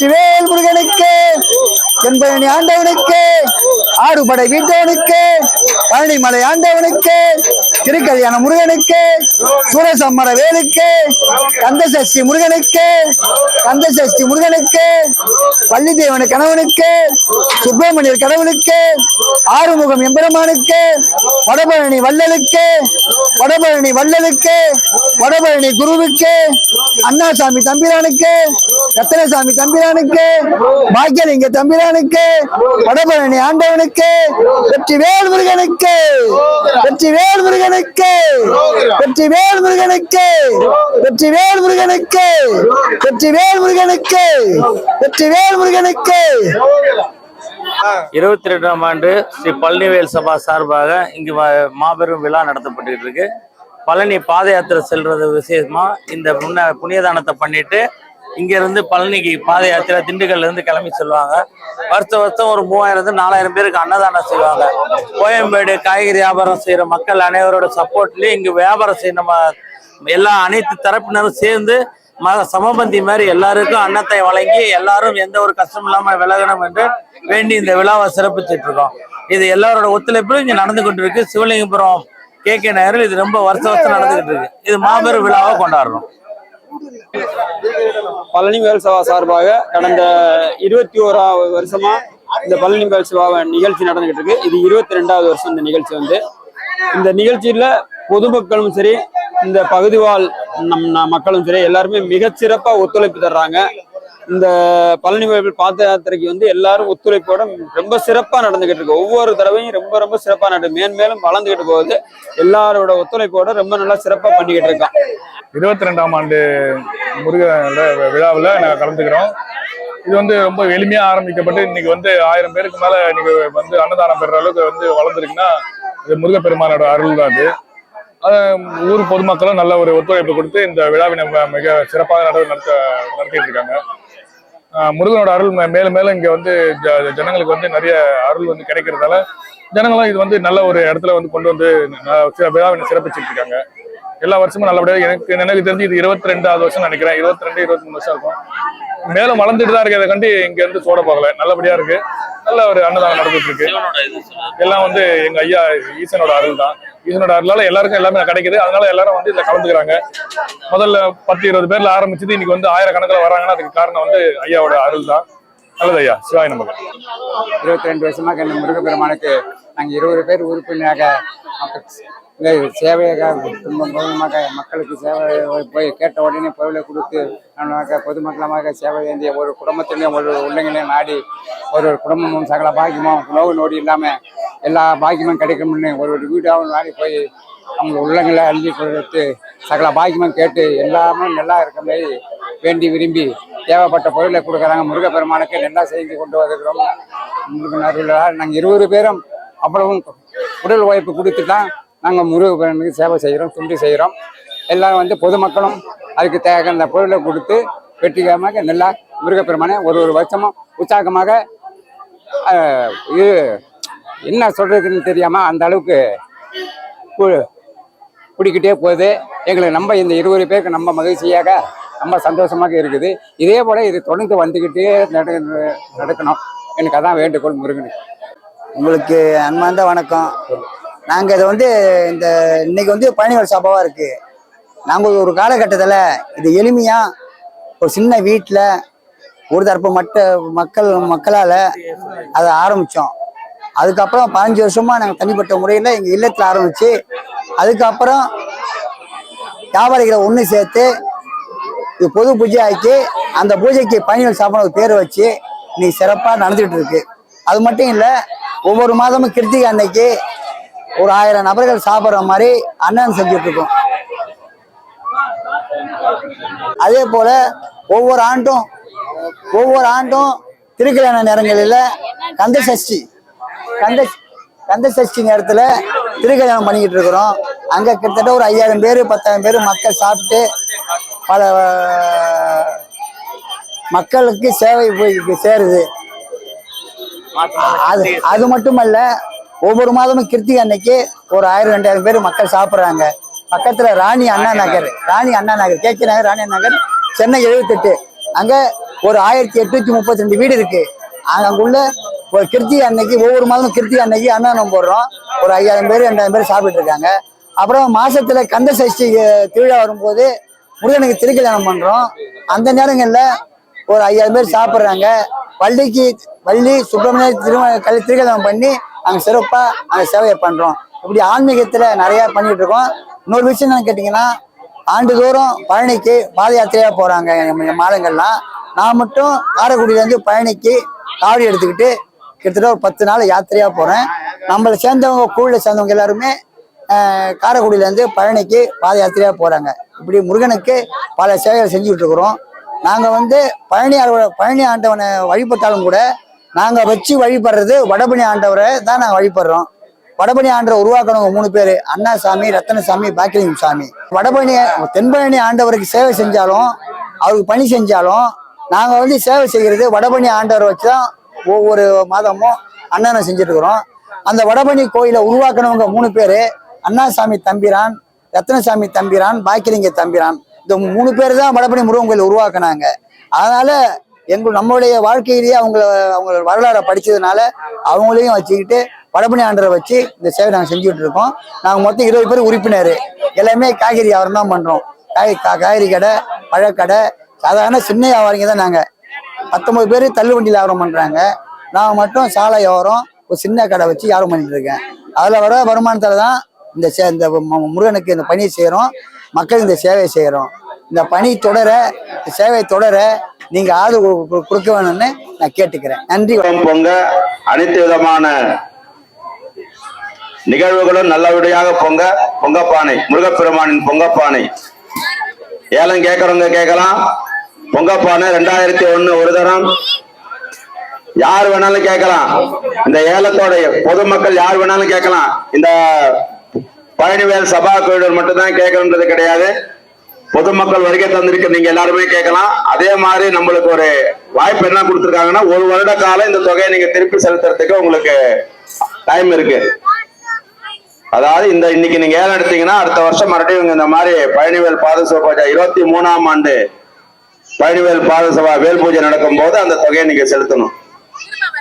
வெற்றிவேல் முருகனுக்கு என்பழனி ஆண்டவனுக்கு ஆறுபடை வீட்டவனுக்கு பழனிமலை ஆண்டவனுக்கு திருக்கல்யாண முருகனுக்கு சூரசம்மர வேலுக்கு கந்தசஷ்டி முருகனுக்கு கந்தசஷ்டி முருகனுக்கு வள்ளிதேவன கணவனுக்கு சுப்பிரமணியர் கடவுளுக்கு ஆறுமுகம் எம்பெருமானுக்கு வடபழனி வள்ளலுக்கு வடபழனி வள்ளலுக்கு வடபழனி குருவுக்கு அண்ணாசாமி தம்பிரானுக்கு ரத்தனசாமி தம்பிரானுக்கு பாக்கியலிங்க தம்பிரானுக்கு வடபழனி ஆண்டவனுக்கு வெற்றிவேல் முருகனுக்கு வெற்றிவேல் முருகனுக்கு வெற்றிவேல் முருகனுக்கு வெற்றிவேல் முருகனுக்கு வெற்றிவேல் முருகனுக்கு வெற்றிவேல் முருகனுக்கு. இருபத்தி ரெண்டாம் ஆண்டு ஸ்ரீ பழனிவேல் சபா சார்பாக இங்கு மாபெரும் விழா நடத்தப்பட்டு இருக்கு பழனி பாத யாத்திரை செல்றது விசேஷமா இந்த முன்ன புண்ணியதானத்தை பண்ணிட்டு இங்கேருந்து பழனிக்கு பாத யாத்திரை திண்டுக்கல்ல இருந்து கிளம்பி செல்வாங்க வருஷம் வருஷம் ஒரு மூவாயிரம் இருந்து நாலாயிரம் பேருக்கு அன்னதானம் செய்வாங்க. கோயம்பேடு காய்கறி வியாபாரம் செய்யற மக்கள் அனைவரோட சப்போர்ட்லயும் இங்கே வியாபாரம் செய்ய நம்ம எல்லா அனைத்து தரப்பினரும் சேர்ந்து ம சமபந்தி மாதிரி எல்லாருக்கும் அன்னத்தை வழங்கி எல்லாரும் எந்த ஒரு கஷ்டம் இல்லாம விலகணும் என்று வேண்டி இந்த விழாவை சிறப்பிச்சுட்டு இருக்கோம். இது எல்லாரோட ஒத்துழைப்பிலும் இங்க நடந்து கொண்டிருக்கு. சிவலிங்கபுரம் கே கே நகரில் இது ரொம்ப வருஷ வருஷம் நடந்துகிட்டு இருக்கு. இது மாபெரும் விழாவை கொண்டாடுறோம். பழனி வேல் சபா சார்பாக கடந்த இருபத்தி ஓராவது வருஷமா இந்த பழனி வேல் சபா நிகழ்ச்சி நடந்துகிட்டு இருக்கு. இது இருபத்தி ரெண்டாவது வருஷம் இந்த நிகழ்ச்சி வந்து. இந்த நிகழ்ச்சியில பொதுமக்களும் சரி இந்த பகுதி வாழ் நம் மக்களும் சரி எல்லாருமே மிகச்சிறப்பா ஒத்துழைப்பு தர்றாங்க. இந்த பழனி வேல் பாத யாத்திரைக்கு வந்து எல்லாரும் ஒத்துழைப்போட ரொம்ப சிறப்பா நடந்துகிட்டு இருக்கு. ஒவ்வொரு தடவையும் ரொம்ப ரொம்ப சிறப்பா நடு மேன்மேலும் வளர்ந்துகிட்டு போகுது. எல்லாரோட ஒத்துழைப்போட ரொம்ப நல்லா சிறப்பா பண்ணிக்கிட்டு இருக்கோம் இருபத்தி ரெண்டாம் ஆண்டு முருகனோட விழாவில் நாங்கள் கலந்துக்கிறோம். இது வந்து ரொம்ப எளிமையா ஆரம்பிக்கப்பட்டு இன்னைக்கு வந்து ஆயிரம் பேருக்கு மேல இன்னைக்கு வந்து அன்னதானம் பெறுற அளவுக்கு வந்து வளர்ந்துருக்குன்னா இது முருகப்பெருமானோட அருள் தான் அது. ஊர் பொதுமக்களும் நல்ல ஒரு ஒத்துழைப்பு கொடுத்து இந்த விழாவினை மிக சிறப்பாக நடத்த நடத்திட்டு இருக்காங்க. முருகனோட அருள் மேலும் மேலும் இங்க வந்து ஜனங்களுக்கு வந்து நிறைய அருள் வந்து கிடைக்கிறதால ஜனங்களும் இது வந்து நல்ல ஒரு இடத்துல வந்து கொண்டு வந்து ந- சி- விழாவினை சிறப்பிச்சிட்டு இருக்காங்க எல்லா வருஷமும் நல்லபடியாக எனக்கு எனக்கு தெரிஞ்சு இது இருபத்தி ரெண்டாவது வருஷம் நினைக்கிறேன். இருபத்தி ரெண்டு இருபத்தி மூணு வருஷம் இருக்கும். மேலும் வளர்ந்துட்டு தான் இருக்கு அதை கண்டு இங்க இருந்து சோட போகல. நல்லபடியா இருக்கு. நல்ல ஒரு அன்னதானம் நடந்துட்டு இருக்கு. எல்லாம் வந்து எங்க ஐயா ஈசனோட அருள் தான். இதனோட அருளால எல்லாருக்கும் எல்லாமே கிடைக்குது. அதனால எல்லாரும் வந்து இதில் கலந்துக்கிறாங்க. முதல்ல பத்து இருபது பேர்ல ஆரம்பிச்சது இன்னைக்கு வந்து ஆயிரக்கணக்கில் வராங்கன்னா அதுக்கு காரணம் வந்து ஐயாவோட அருள் தான். நல்லது ஐயா. சிவாய் நமக்கு இருபத்தி ரெண்டு வருஷமாக இந்த முருகப்பெருமானுக்கு நாங்கள் இருபது பேர் உறுப்பினராக சேவையாக மூலமாக மக்களுக்கு சேவை போய் கேட்ட உடனே பொருளை கொடுத்து பொதுமக்களமாக சேவை ஏந்திய ஒரு குடும்பத்திலையும் ஒரு உள்ளங்களையும் நாடி ஒரு ஒரு குடும்பமும் சகல பாக்கியமும் நோவு நோடி இல்லாமல் எல்லா பாக்கியமும் கிடைக்கும்னு ஒரு ஒரு வீடாகவும் நாடி போய் அவங்க உள்ளங்களை அள்ளி கொடுத்து சகல பாக்கியமும் கேட்டு எல்லாமே நல்லா இருக்க மாதிரி வேண்டி விரும்பி தேவைப்பட்ட பொருளை கொடுக்குறாங்க. முருகப்பெருமானுக்கு நல்லா செய்து கொண்டு வருகிறோம் முருகனார்களால் நாங்கள் இருபது பேரும் அவ்வளவும் உடல் உழைப்பு கொடுத்து தான் நாங்கள் முருகப்பெருமானுக்கு சேவை செய்கிறோம் துண்டு செய்கிறோம். எல்லாம் வந்து பொதுமக்களும் அதுக்கு தேவையான அந்த பொருளை கொடுத்து வெற்றிகரமாக நல்லா முருகப்பெருமானை ஒரு ஒரு வருஷமும் உற்சாகமாக இது என்ன சொல்கிறதுன்னு தெரியாமல் அந்த அளவுக்கு பிடிக்கிட்டே போகுது. எங்களுக்கு நம்ம இந்த இருபது பேருக்கு நம்ம மகிழ்ச்சியாக ரொம்ப சந்தோஷமாக இருக்குது. இதே போல் இது தொடர்ந்து வந்துக்கிட்டே நட நடக்கணும். எனக்கு அதான் வேண்டுகோள் முருகனுக்கு. உங்களுக்கு அன்பார்ந்த வணக்கம். நாங்கள் இதை வந்து இந்த இன்னைக்கு வந்து பழனிவர் சபாவாக இருக்கு. நாங்கள் ஒரு காலகட்டத்தில் இது எளிமையாக ஒரு சின்ன வீட்டில் ஒரு தரப்பு மட்ட மக்கள் மக்களால் அதை ஆரம்பித்தோம் அதுக்கப்புறம் பதினஞ்சு வருஷமாக நாங்கள் தனிப்பட்ட முறையில் எங்கள் இல்லத்தில் ஆரம்பித்து அதுக்கப்புறம் வியாபாரிகளை ஒன்று சேர்த்து இது பொது பூஜை ஆக்கி அந்த பூஜைக்கு பயணிகள் சாப்பிட ஒரு பேர் வச்சு இன்னைக்கு சிறப்பாக நடந்துகிட்டு இருக்கு. அது மட்டும் இல்லை ஒவ்வொரு மாதமும் கிருத்திகை அன்னைக்கு ஒரு ஆயிரம் நபர்கள் சாப்பிட்ற மாதிரி அன்னதானம் செஞ்சுட்டு இருக்கோம் அதே போல ஒவ்வொரு ஆண்டும் ஒவ்வொரு ஆண்டும் திருக்கல்யாண நேரங்களில் கந்த சஷ்டி கந்த கந்த சஷ்டி நேரத்தில் திருக்கல்யாணம் பண்ணிக்கிட்டு இருக்கிறோம் அங்கே கிட்டத்தட்ட ஒரு ஐயாயிரம் பேர் பத்தாயிரம் பேர் மக்கள் சாப்பிட்டு பல மக்களுக்கு சேவை போய் சேருது. அது அது மட்டுமல்ல ஒவ்வொரு மாதமும் கிருத்திகை அன்னைக்கு ஒரு ஆயிரம் ரெண்டாயிரம் பேர் மக்கள் சாப்பிட்றாங்க. பக்கத்துல ராணி அண்ணா நகர். ராணி அண்ணா நகர். கே கே நகர் ராணி அண்ணா நகர் சென்னை எழுபத்தெட்டு. அங்க ஒரு ஆயிரத்தி எட்நூத்தி முப்பத்தி ரெண்டு வீடு இருக்கு. அங்குள்ள ஒரு கிருத்திகை அன்னைக்கு ஒவ்வொரு மாதமும் கிருத்திகை அன்னைக்கு அன்னதானம் போடுறோம். ஒரு ஐயாயிரம் பேர் ரெண்டாயிரம் பேர் சாப்பிட்டு இருக்காங்க அப்புறம் மாசத்துல கந்த சஷ்டி திருவிழா வரும்போது முருகனுக்கு திருக்கல்யாணம் பண்றோம். அந்த நேரங்கள்ல ஒரு ஐயாயிரம் பேர் சாப்பிட்றாங்க. வள்ளிக்கு வள்ளி சுப்பிரமணிய திரு கல் திருக்கல்யாணம் பண்ணி நாங்கள் சிறப்பாக அங்கே சேவையை பண்ணுறோம் இப்படி ஆன்மீகத்தில் நிறையா பண்ணிகிட்டு இருக்கோம் இன்னொரு விஷயம் என்னன்னு கேட்டிங்கன்னா ஆண்டுதோறும் பழனிக்கு பாத யாத்திரையாக போகிறாங்க எங்க மாதங்கள்லாம். நான் மட்டும் காரைக்குடியிலேருந்து பழனிக்கு காவடி எடுத்துக்கிட்டு கிட்டத்தட்ட ஒரு பத்து நாள் யாத்திரையாக போகிறேன் நம்மளை சேர்ந்தவங்க கூழில் சேர்ந்தவங்க எல்லாருமே காரைக்குடியிலேருந்து பழனிக்கு பாத யாத்திரையாக போகிறாங்க இப்படி முருகனுக்கு பல சேவைகள் செஞ்சுக்கிட்டு இருக்கிறோம். நாங்கள் வந்து பழனி பழனி ஆண்டவனை வழிபட்டாலும் கூட நாங்க வச்சு வழிபடுறது வடபணி ஆண்டவரை தான் நாங்க வழிபடுறோம். வடபணி ஆண்டவரை உருவாக்குனவங்க மூணு பேர் அண்ணாசாமி ரத்தனசாமி பாக்கிலிங்கம் சாமி. வடபணி தென்பழனி ஆண்டவருக்கு சேவை செஞ்சாலும் அவருக்கு பணி செஞ்சாலும் நாங்க வந்து சேவை செய்கிறது வடபணி ஆண்டவரை வச்சு தான் ஒவ்வொரு மாதமும் அண்ணனை செஞ்சுட்டு இருக்கிறோம் அந்த வடபணி கோயிலை உருவாக்குனவங்க மூணு பேர் அண்ணாசாமி தம்பிரான் ரத்னசாமி தம்பிரான் பாக்கிலிங்க தம்பிரான். இந்த மூணு பேர் தான் வடபணி முருகன் கோயில் உருவாக்குனாங்க. அதனால எங்கள் நம்மளுடைய வாழ்க்கையிலேயே அவங்கள அவங்க வரலாறை படித்ததுனால அவங்களையும் வச்சுக்கிட்டு வடபழனி ஆண்டரை வச்சு இந்த சேவை நாங்கள் செஞ்சுட்டு இருக்கோம் நாங்கள் மொத்தம் இருபது பேர் உறுப்பினர். எல்லாமே காய்கறி வியாபாரம் தான் பண்ணுறோம் காய் காய்கறி கடை பழக்கடை சாதாரண சின்ன வியாபாரிங்க தான் நாங்கள் பத்தொம்பது பேர் தள்ளுவண்டி வியாபாரம் பண்ணுறாங்க நான் மட்டும் சாலை வியாபாரம் ஒரு சின்ன கடை வச்சு வியாபாரம் பண்ணிட்டு இருக்கேன். அதில் வர வருமானத்தில் தான் இந்த சே- இந்த முருகனுக்கு இந்த பணியை செய்கிறோம் மக்களுக்கு இந்த சேவையை செய்கிறோம் இந்த பணி தொடர இந்த சேவை தொடர நீங்க ஆதரவு கொடுக்க வேணும்னு நான் கேட்டுக்கிறேன். நன்றி. பொங்க பொங்க அனைத்து விதமான நிகழ்வுகளும் நல்லபடியாக பொங்க பொங்கப்பானை முருகப்பெருமானின் பொங்கப்பானை. ஏலம் கேட்கறவங்க கேட்கலாம். பொங்கப்பானை ரெண்டாயிரத்தி ஒண்ணு ஒரு தரம். யார் வேணாலும் கேட்கலாம். இந்த ஏலத்தோட பொதுமக்கள் யார் வேணாலும் கேட்கலாம். இந்த பழனிவேல் சபா கோயிலூர் மட்டும்தான் கேட்கணுன்றது கிடையாது. பொதுமக்கள் வருகை தந்திருக்க நீங்க எல்லாருமே கேட்கலாம். அதே மாதிரி நம்மளுக்கு ஒரு வாய்ப்பு என்ன கொடுத்துருக்காங்கன்னா ஒரு வருட காலம் இந்த தொகையை நீங்க திருப்பி செலுத்துறதுக்கு உங்களுக்கு டைம் இருக்கு. அதாவது இந்த இன்னைக்கு நீங்க ஏன் எடுத்தீங்கன்னா அடுத்த வருஷம் மறுபடியும் இவங்க இந்த மாதிரி பழனிவேல் பாதசபா இருபத்தி மூணாம் ஆண்டு பழனிவேல் பாதசபா வேல் பூஜை நடக்கும் போது அந்த தொகையை நீங்க செலுத்தணும்.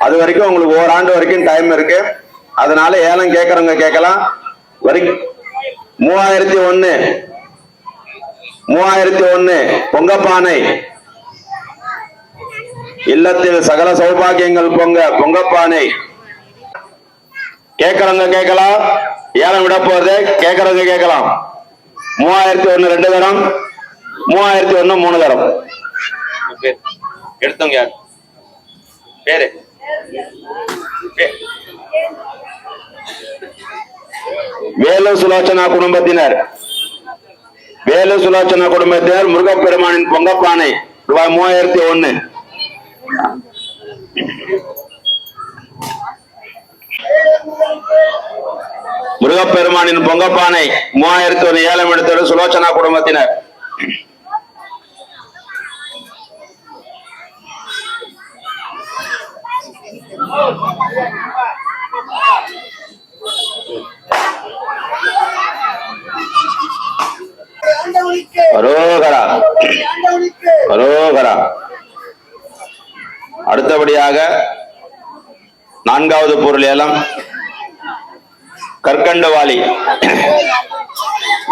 அது வரைக்கும் உங்களுக்கு ஓராண்டு வரைக்கும் டைம் இருக்கு. அதனால ஏலம் கேட்கறவங்க கேட்கலாம். வரி மூவாயிரத்தி ஒன்னு மூவாயிரத்தி ஒண்ணு பொங்கப்பானை. இல்லத்தில் சகல சௌபாகியங்கள் பொங்க பொங்கப்பானை. கேட்கறவங்க கேட்கலாம். ஏலம் விட போறது கேட்கறவங்க கேட்கலாம். மூவாயிரத்தி ஒண்ணு ரெண்டு தரம் மூவாயிரத்தி ஒண்ணு மூணு தரம். எடுத்தவங்க யார்? பேரு? பே- வேலு சுலோச்சனா குடும்பத்தினர். வேலு சுலாச்சன குடும்பத்தினர் முருகப்பெருமானின் பொங்கப்பானை ரூபாய் மூவாயிரத்தி ஒண்ணு முருகப்பெருமானின் பொங்கப்பானை மூவாயிரத்தி ஒரு ஏழம் எடுத்தவர் சுலோச்சனா குடும்பத்தினர். அடுத்தபடியாக நான்காவது பொருள் ஏலம். கற்கண்டுவாளி.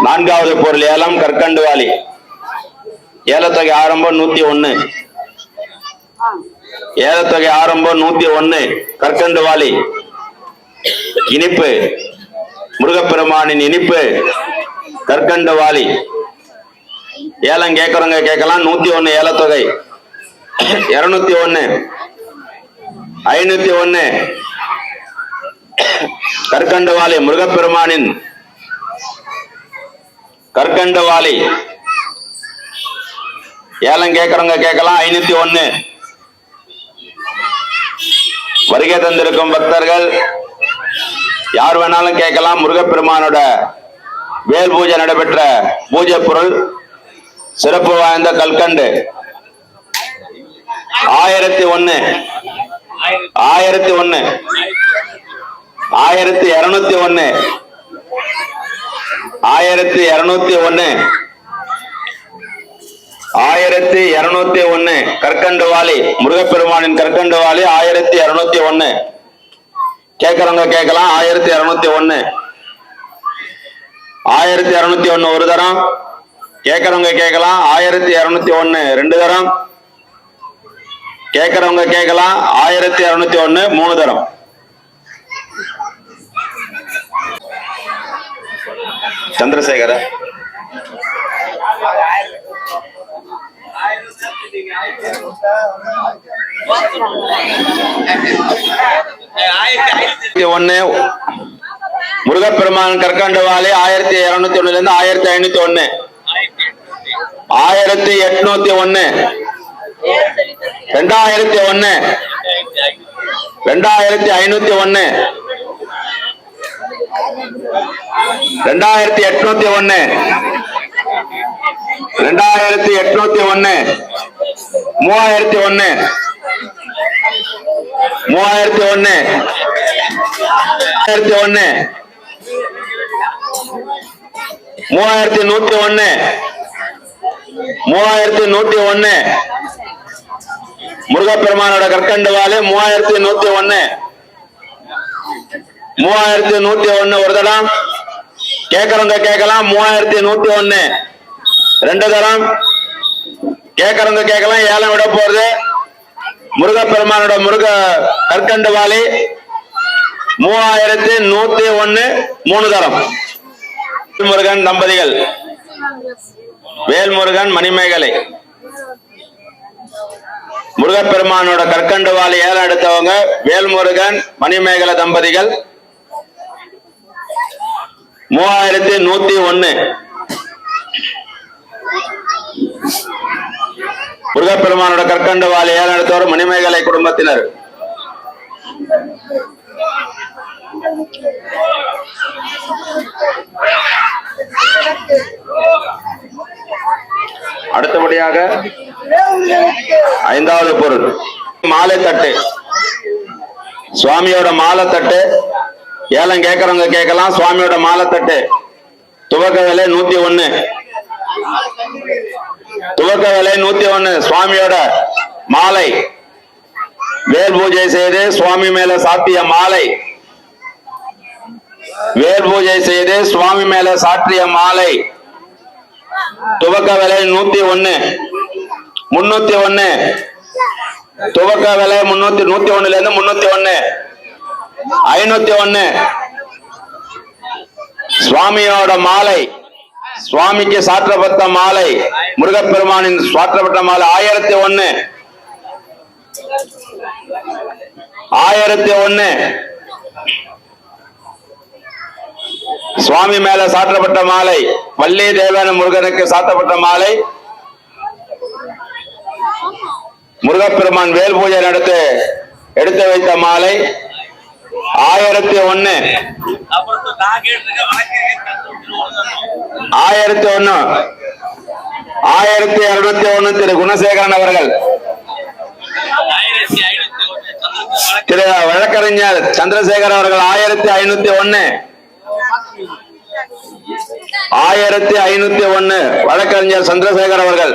நான்காவது பொருள் ஏலம் கற்கண்டுவாளி. ஏலத்தொகை ஆரம்பம் நூத்தி ஒண்ணு. ஏலத்தொகை ஆரம்பம் நூத்தி ஒண்ணு. கற்கண்டுவாளி. இனிப்பு. முருகப்பெருமானின் இனிப்பு. கற்கண்டுவாளி. ஏலம் கேட்கறவங்க கேட்கலாம். நூத்தி ஒண்ணு ஏலத்தொகை. இருநூத்தி ஒண்ணு. ஐநூத்தி ஒண்ணு. கற்கண்டவாளி முருகப்பெருமானின் கற்கண்டவாளி. ஏலம் கேட்கறவங்க கேட்கலாம். ஐநூத்தி ஒண்ணு. வருகை தந்திருக்கும் பக்தர்கள் யார் வேணாலும் கேட்கலாம். முருகப்பெருமானோட வேல் பூஜை நடைபெற்ற பூஜை பொருள் சிறப்பு வாய்ந்த கல்கண்டு. ஆயிரத்தி ஒன்னு ஆயிரத்தி ஒன்னு ஆயிரத்தி இருநூத்தி ஒன்னு ஆயிரத்தி இருநூத்தி ஒன்னு ஆயிரத்தி இருநூத்தி ஒன்னு கற்கண்டு வாலி முருகப்பெருமானின் கற்கண்டு வாலி ஆயிரத்தி இருநூத்தி ஒன்னு கேட்கறவங்க கேட்கலாம் ஆயிரத்தி இருநூத்தி ஒன்னு ஆயிரத்தி இரநூத்தி ஒன்று ஒரு தரம். கேட்கறவங்க கேட்கலாம். ஆயிரத்தி இரநூத்தி ஒன்று ரெண்டு தரம். கேட்கறவங்க கேட்கலாம். ஆயிரத்தி இரநூத்தி ஒன்று மூணு தரம். சந்திரசேகர. ஒன்னு முருகப்பெருமான் கற்கண்ட வாழை ஆயிரத்தி இருநூத்தி ஒண்ணுல இருந்து ஆயிரத்தி ஐநூத்தி ஒண்ணு ஆயிரத்தி எட்நூத்தி ஒண்ணு ரெண்டாயிரத்தி ஒண்ணு ரெண்டாயிரத்தி ஐநூத்தி ஒண்ணு ரெண்டாயிரத்தி எட்நூத்தி ஒண்ணு ரெண்டாயிரத்தி எட்நூத்தி ஒண்ணு மூவாயிரத்தி ஒண்ணு மூவாயிரத்தி ஒண்ணு மூவாயிரத்தி ஒண்ணு மூவாயிரத்தி நூத்தி ஒன்னு. மூவாயிரத்தி நூத்தி ஒன்னு. முருகப்பெருமானோட கற்கண்டு வாலு மூவாயிரத்தி நூத்தி ஒன்னு. மூவாயிரத்தி நூத்தி ஒன்னு ஒரு தடம். கேக்குறவங்க கேட்கலாம் மூவாயிரத்தி நூத்தி ஒன்னு. ரெண்டு தரம் கேக்குறவங்க கேட்கலாம் ஏழம் விட போறது. முருகப்பெருமானோட முருக கற்கண்டு வாலி மூவாயிரத்தி நூத்தி ஒன்னு மூணு தரம் முருகன் தம்பதிகள். வேல்முருகன் மணிமேகலை. முருகப்பெருமானோட கற்கண்டு வாழை ஏலம் எடுத்தவங்க வேல்முருகன் மணிமேகலை தம்பதிகள். மூவாயிரத்தி நூத்தி ஒன்னு. முருகப்பெருமானோட கற்கண்டு வாழை ஏலம் எடுத்தவர் மணிமேகலை குடும்பத்தினர். அடுத்தபடியாக ஐந்தாவது பொருள். மாலை தட்டு. சுவாமியோட மாலை தட்டு. ஏலம் கேட்கறவங்க கேட்கலாம். சுவாமியோட மாலை தட்டு. துவக்க விலை நூத்தி ஒண்ணு. துவக்க விலை நூத்தி ஒண்ணு. சுவாமியோட மாலை. வேல் பூஜை செய்து சுவாமி மேல சாத்திய மாலை. வேல் பூஜை செய்து சுவாமி மேல சாற்றிய மாலை. துவக்க விலை நூத்தி ஒன்னு முன்னூத்தி ஒன்னு துவக்க விலை முன்னூத்தி நூத்தி ஒண்ணுல இருந்து முன்னூத்தி ஒண்ணு. ஐநூத்தி ஒண்ணு. சுவாமியோட மாலை. சுவாமிக்கு சாற்றப்பட்ட மாலை. முருகப்பெருமானின் சாற்றப்பட்ட மாலை. ஆயிரத்தி ஒன்னு ஆயிரத்தி ஒன்னு சுவாமி மேல சாற்றப்பட்ட மாலை வள்ளி தேவன முருகனுக்கு சாத்தப்பட்ட மாலை. முருகப்பெருமான் வேல் பூஜை நடத்து எடுத்து வைத்த மாலை. ஆயிரத்தி ஒண்ணு ஆயிரத்தி ஒண்ணு ஆயிரத்தி இருநூத்தி ஒண்ணு திரு குணசேகரன் அவர்கள். திரு வழக்கறிஞர் சந்திரசேகர் அவர்கள் ஆயிரத்தி ஐநூத்தி ஒண்ணு ஆயிரத்தி ஐநூத்தி ஒன்னு வழக்கறிஞர் சந்திரசேகர் அவர்கள்.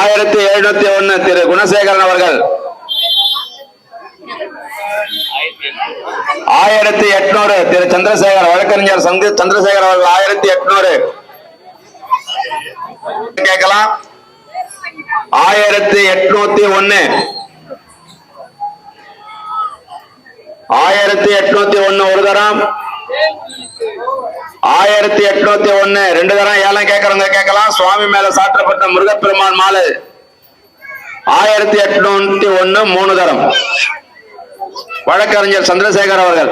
ஆயிரத்தி எழுநூத்தி ஒன்னு திரு குணசேகரன் அவர்கள். ஆயிரத்தி எட்நூறு திரு சந்திரசேகர் வழக்கறிஞர் சந்திரசேகர் அவர்கள் ஆயிரத்தி எட்நூறு. கேட்கலாம். ஆயிரத்தி எட்நூத்தி ஒண்ணு ஆயிரத்தி எட்நூத்தி ஒண்ணு ஒரு தரம். ஆயிரத்தி எட்நூத்தி ஒண்ணு. ரெண்டு தரம் ஏழம் கேட்கறவங்க கேட்கலாம். சுவாமி மேல சாற்றப்பட்ட முருகப்பெருமான் மாலை. ஆயிரத்தி எட்நூத்தி ஒண்ணு மூணு தரம். வழக்கறிஞர் சந்திரசேகர் அவர்கள்.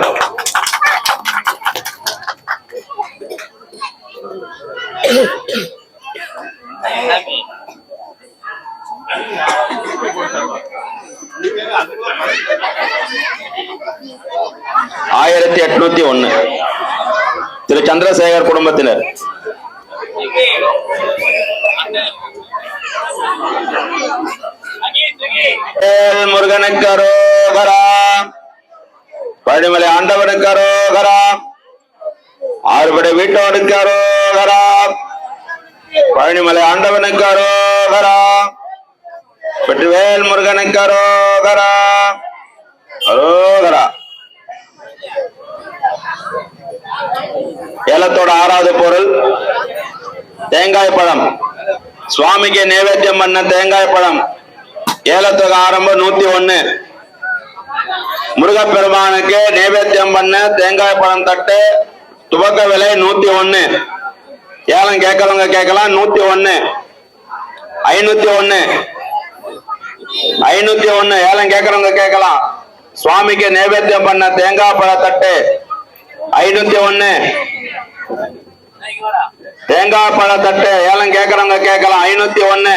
ஆயிரத்தி எட்நூத்தி ஒண்ணு திரு சந்திரசேகர் குடும்பத்தினர். முருகனுக்கு அரோகரா. பழிமலை ஆண்டவனுக்கு அரோகரா. ஆறுபடை வீட்டோனுக்கு அரோகரா. பழனிமலை ஆண்டவனுக்கு அரோகரா. வெற்றிவேல் முருகனுக்கு அரோகரா. அரோகரா. ஏலத்தோட ஆறாவது பொருள் தேங்காய் பழம். சுவாமிக்கு நைவேத்தியம் பண்ண தேங்காய் பழம். ஏலத்தொகை ஆரம்பம் நூத்தி ஒன்னு முருகப்பெருமானுக்கு நைவேத்தியம் பண்ண தேங்காய் பழம் தட்டு துவக்க விலை நூத்தி ஒன்னு ஏலம் கேட்கறவங்க கேட்கலாம் நூத்தி ஒன்னு ஐநூத்தி ஒன்னு ஐநூத்தி ஒன்னு ஏலம் கேட்கறவங்க கேட்கலாம். சுவாமிக்கு நைவேத்தியம் பண்ண தேங்காய் பழ தட்டு. ஐநூத்தி ஒண்ணு தேங்காய் பழ தட்டு ஏலம் கேட்கறவங்க கேட்கலாம். ஐநூத்தி ஒண்ணு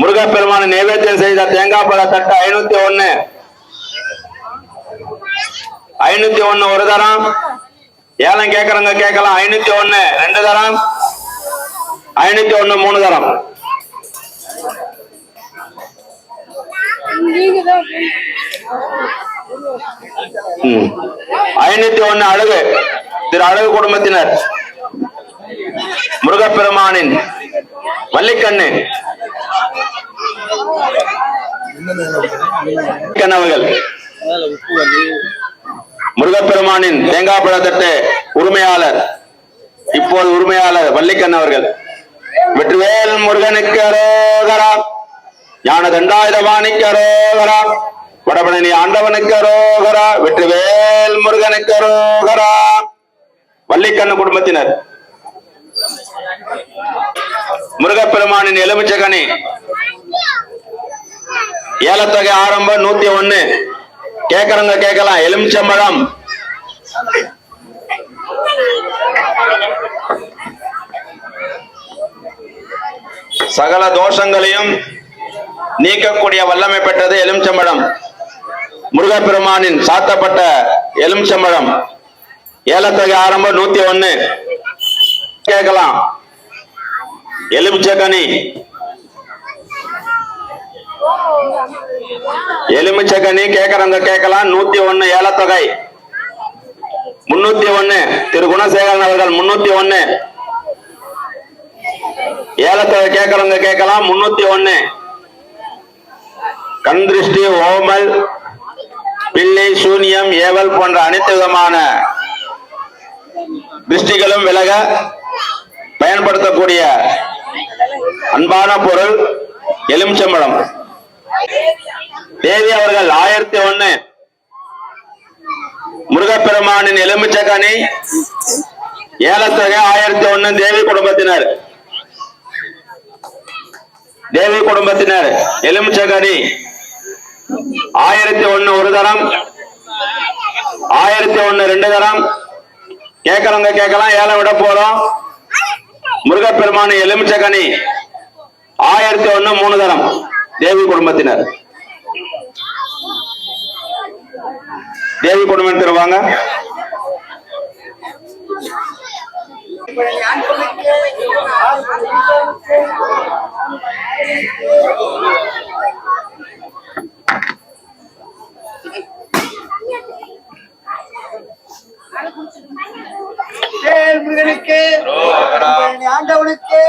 முருகப்பெருமான நைவேத்தியம் செய்த தேங்காய் பழ தட்டு ஐநூத்தி ஒண்ணு ஐநூத்தி ஒண்ணு ஒரு தரம். ஏலம் கேட்கறவங்க கேட்கலாம். ஐநூத்தி ஒண்ணு ரெண்டு தரம். ஐநூத்தி ஒண்ணு மூணு தரம். ம். ஐநூத்தி ஒண்ணு அழகு. திரு அழகு குடும்பத்தினர். முருகப்பெருமானின் வள்ளிக்கண்ணு. கண்ணவர்கள் முருகப்பெருமானின் தேங்காய் பழத்தட்டு உரிமையாளர். இப்போது உரிமையாளர் வள்ளிக்கண் அவர்கள். வெற்றிவேல் முருகனுக்கு அரோகரா. ஞான தண்டாயுதபாணிக்கு அரோகரா. வடபழனி ஆண்டவனுக்கு அரோகரா வெற்றிவேல் முருகனுக்கு அரோகரா. வள்ளிக்கண்ணு குடும்பத்தினர். முருகப்பெருமானின் எலுமிச்சகனி ஏலத்தொகை ஆரம்பம் நூத்தி ஒண்ணு. கேக்குறவங்க கேட்கலாம். எலுமிச்சம்பழம். சகல தோஷங்களையும் நீக்கக்கூடிய வல்லமை பெற்றது எலுமிச்சம்பழம். முருகப்பெருமானின் சாத்தப்பட்ட எலுமிச்சம்பழம் ஏலத்தொகை ஆரம்பம் நூத்தி ஒன்னு கேட்கலாம். எலுமிச்சக்கனி. எலுமிச்சக்கனி கேக்குறவங்க கேட்கலாம். நூத்தி ஒன்னு ஏலத்தொகை. முன்னூத்தி ஒன்னு திரு குணசேகரன் அவர்கள் முன்னூத்தி ஒன்னு ஏலத்தொகை கேட்கறவங்க கேட்கலாம். முன்னூத்தி ஒன்னு கண் திருஷ்டி ஓமல் பிள்ளை சூனியம் ஏவல் போன்ற அனைத்து விதமான திருஷ்டிகளும் விலக பயன்படுத்தக்கூடிய அன்பான பொருள் எலுமிச்சம்பழம். தேவி அவர்கள் ஆயிரத்தி ஒண்ணு முருகப்பெருமானின் எலுமிச்சக்கனி ஏலத்தொகை ஆயிரத்தி ஒண்ணு தேவி குடும்பத்தினர். தேவி குடும்பத்தினர் எலுமிச்சக்கனி. ஆயிரத்தி ஒண்ணு ஒரு தரம். ஆயிரத்தி ஒண்ணு ரெண்டு தரம். கேட்கறவங்க கேட்கலாம் ஏழை விட போறோம். முருகப்பெருமான எலுமிச்சகனி ஆயிரத்தி ஒண்ணு மூணு தரம். தேவி குடும்பத்தினர். தேவி குடும்பத்தினர் வாங்க. முருகனுக்கு. ஆண்டவனுக்கு.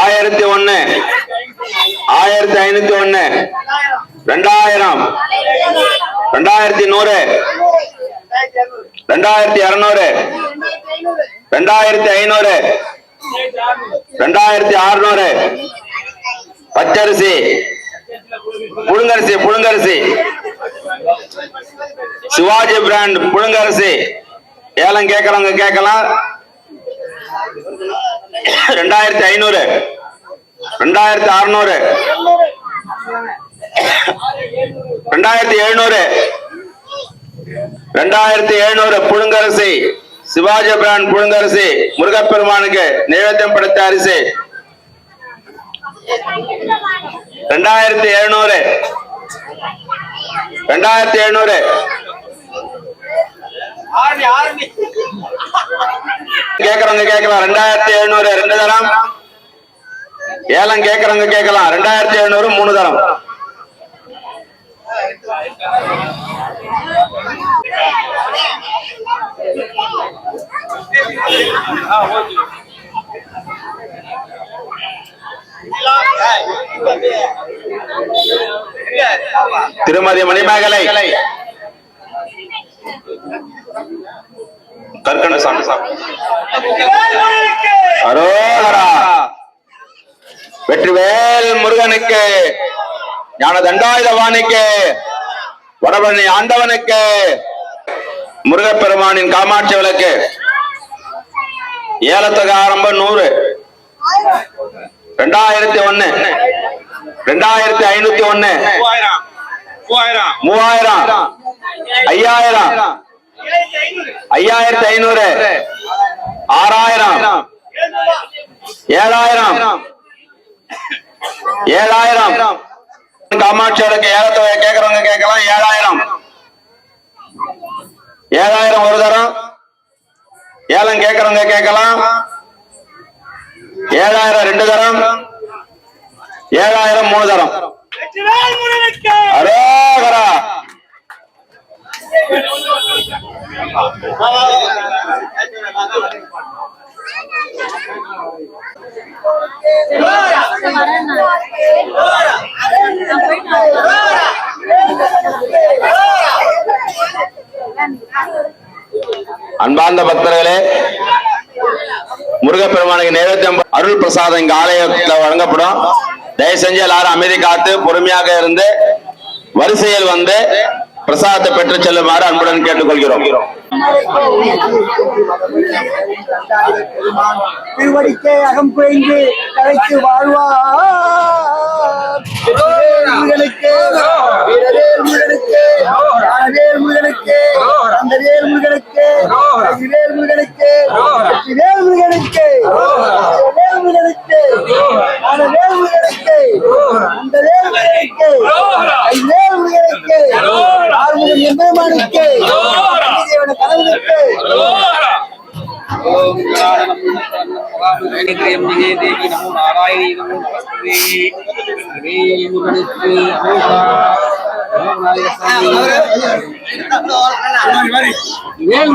ஆயிரத்தி ஒண்ணு ஆயிரத்தி ஐநூத்தி ஒண்ணு ரெண்டாயிரம். ரெண்டாயிரத்தி நூறு. ரெண்டாயிரத்தி இருநூறு. ரெண்டாயிரத்தி ஐநூறு. ரெண்டாயிரத்தி அறுநூறு. பச்சரிசி. புழுங்கரிசி புழுங்கரிசி. சிவாஜி பிராண்ட் புழுங்கரிசி. ஏலம் கேட்கறவங்க கேட்கலாம். ரெண்டாயிரத்தி ஐநூறு. ரெண்டாயிரத்தி அறுநூறு. ரெண்டாயிரத்தி எழுநூறு. ரெண்டாயிரத்தி எழுநூறு புழுங்கரசி. சிவாஜி பிரான் புழுங்கரசி. முருகப்பெருமானுக்கு நைவேத்தியம் படைத்த அரிசி. ரெண்டாயிரத்தி எழுநூறு. ரெண்டாயிரத்தி எழுநூறு. கேக்குறவங்க கேட்கலாம். ரெண்டாயிரத்தி எழுநூறு ரெண்டு தரம். ஏலம் கேக்குறவங்க கேட்கலாம். ரெண்டாயிரத்தி எழுநூறு மூணு தரம். திருமதி மணிமேகலை. கற்கண்ட சாமி அரோகரா! வெற்றிவேல் முருகனுக்கு! ஞான தண்டாயுதவாணிக்கு வடபழனி ஆண்டவனுக்கு! முருகப்பெருமானின் காமாட்சி விளக்கு! ஏலத்தொகை ஆரம்பம் நூறு. ரெண்டாயிரத்தி ஒண்ணு ரெண்டாயிரத்தி ஐநூத்தி ஒண்ணு மூவாயிரம். ஐயாயிரம். ஐயாயிரத்தி ஐநூறு. ஆறாயிரம். ஏழாயிரம். ஏழாயிரம். காமாட்சியோருக்கு ஏலத்தொகை கேட்கறவங்க கேட்கலாம். ஏழாயிரம். ஏழாயிரம் ஒரு தரம். ஏலம் கேட்கறவங்க கேட்கலாம். ஏழாயிரம் ரெண்டு தரம். ஏழாயிரம் மூணு தரம். அரேகரா. அன்பார்ந்த பக்தர்களே முருகப்பெருமானுக்கு நேரத்தம் அருள் பிரசாதம் இங்க ஆலயத்தில் வழங்கப்படும். தயவு செஞ்சு எல்லாரும் அமைதி காத்து பொறுமையாக இருந்து வரிசையில் வந்து பிரசாதத்தை பெற்று செல்லுமாறு அன்புடன் கேட்டுக்கொள்கிறோம். திருவடிக்கே அகம் குறைந்து கலைக்கு வாழ்வார். முருகனுக்கு வீரவேல் முருகனுக்கு ஞானவேல் முருகனுக்கு அந்தவேல் முருகனுக்கு வேல் முருகனுக்கு வேல் முருகனுக்கு வேல் முருகனுக்கு ஞானவேல் முருகனுக்கு அந்த வேல் முருகனுக்கு வேல் முருகனுக்கு ஆறுமுகம் எம்பெருமானுக்கு தேவன கடவுளுக்கு தேவி நமோ நாராயணி நமோ நமஸ்தே முருகனுக்கு வேல்